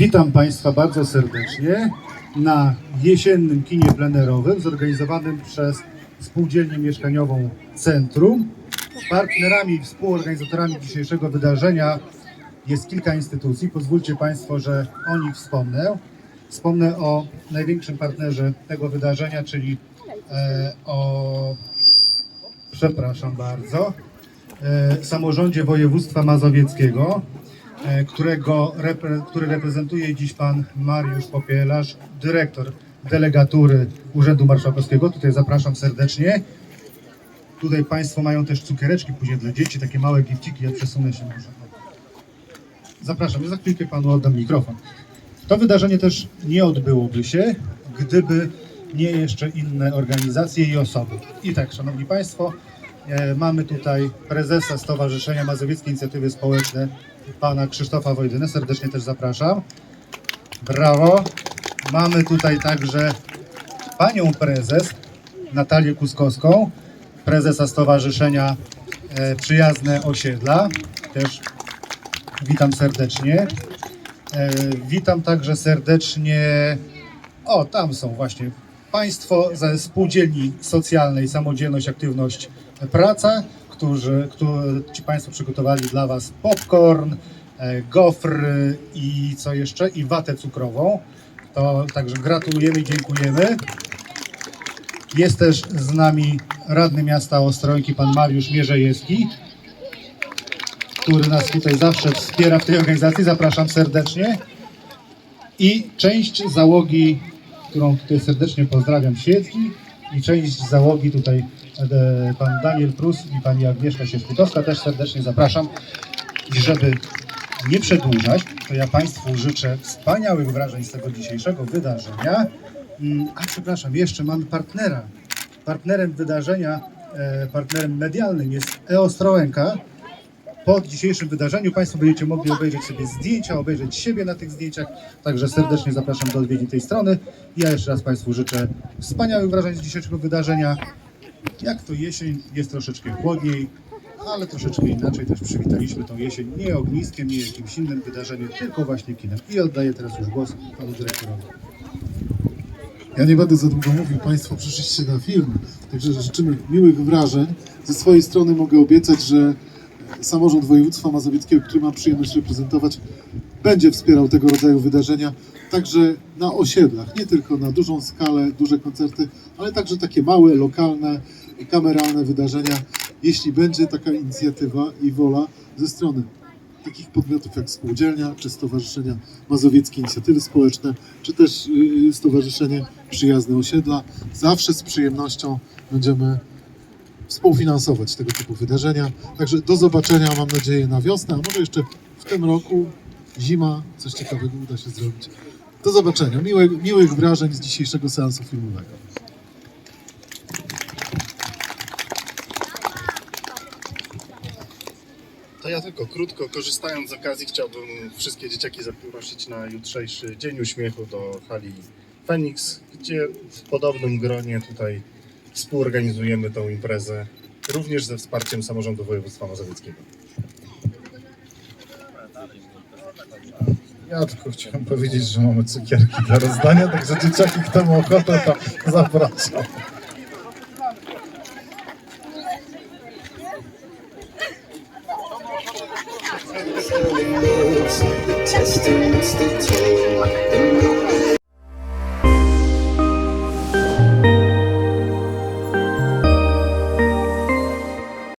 Witam Państwa bardzo serdecznie na jesiennym kinie plenerowym zorganizowanym przez Spółdzielnię Mieszkaniową Centrum. Partnerami i współorganizatorami dzisiejszego wydarzenia jest kilka instytucji. Pozwólcie Państwo, że o nich wspomnę. Wspomnę o największym partnerze tego wydarzenia, czyli e, o, przepraszam bardzo, e, samorządzie województwa mazowieckiego, którego, repre, który reprezentuje dziś pan Mariusz Popielarz, dyrektor delegatury Urzędu Marszałkowskiego. Tutaj zapraszam serdecznie. Tutaj Państwo mają też cukiereczki później dla dzieci, takie małe gifciki, ja przesunę się może. Zapraszam, za chwilkę Panu oddam mikrofon. To wydarzenie też nie odbyłoby się, gdyby nie jeszcze inne organizacje i osoby. I tak, Szanowni Państwo, e, mamy tutaj prezesa Stowarzyszenia Mazowieckie Inicjatywy Społeczne, Pana Krzysztofa Wojdynę. Serdecznie też zapraszam. Brawo. Mamy tutaj także Panią Prezes Natalię Kuskowską, prezesa Stowarzyszenia e, Przyjazne Osiedla. Też witam serdecznie. E, Witam także serdecznie. O, tam są właśnie Państwo ze Spółdzielni Socjalnej Samodzielność, Aktywność, Praca, którzy, którzy ci Państwo przygotowali dla Was popcorn, e, gofry i co jeszcze? I watę cukrową. To także gratulujemy i dziękujemy. Jest też z nami radny miasta Ostrołęki, pan Mariusz Mierzejewski który nas tutaj zawsze wspiera w tej organizacji. Zapraszam serdecznie. I część załogi, którą tutaj serdecznie pozdrawiam, siedzi i część załogi tutaj e, pan Daniel Prus i pani Agnieszka Sietkutowska też serdecznie zapraszam. I żeby nie przedłużać, to ja Państwu życzę wspaniałych wrażeń z tego dzisiejszego wydarzenia. Mm, A przepraszam, jeszcze mamy partnera. Partnerem wydarzenia, e, partnerem medialnym jest Eostrołęka, po dzisiejszym wydarzeniu Państwo będziecie mogli obejrzeć sobie zdjęcia, obejrzeć siebie na tych zdjęciach. Także serdecznie zapraszam do odwiedzi tej strony. Ja jeszcze raz Państwu życzę wspaniałych wrażeń z dzisiejszego wydarzenia. Jak to jesień, jest troszeczkę chłodniej, ale troszeczkę inaczej też przywitaliśmy tą jesień. Nie ogniskiem, nie jakimś innym wydarzeniem, tylko właśnie kinem. I oddaję teraz już głos Panu Dyrektorowi. Ja nie będę za długo mówił, Państwo przyszliście na film, także życzymy miłych wrażeń. Ze swojej strony mogę obiecać, że samorząd województwa mazowieckiego, który mam przyjemność reprezentować, będzie wspierał tego rodzaju wydarzenia, także na osiedlach, nie tylko na dużą skalę, duże koncerty, ale także takie małe, lokalne, kameralne wydarzenia, jeśli będzie taka inicjatywa i wola ze strony takich podmiotów jak spółdzielnia, czy Stowarzyszenia Mazowieckie Inicjatywy Społeczne, czy też yy, Stowarzyszenie Przyjazne Osiedla. Zawsze z przyjemnością będziemy współfinansować tego typu wydarzenia. Także do zobaczenia, mam nadzieję, na wiosnę, a może jeszcze w tym roku, zima, coś ciekawego uda się zrobić. Do zobaczenia. Miłe, miłych wrażeń z dzisiejszego seansu filmowego. To ja tylko krótko, korzystając z okazji, chciałbym wszystkie dzieciaki zaprosić na jutrzejszy Dzień Uśmiechu do hali Feniks, gdzie w podobnym gronie tutaj współorganizujemy tą imprezę, również ze wsparciem samorządu województwa mazowieckiego. Ja tylko chciałem powiedzieć, że mamy cukierki do rozdania, także dzieciaki, kto ma ochotę, to zapraszam.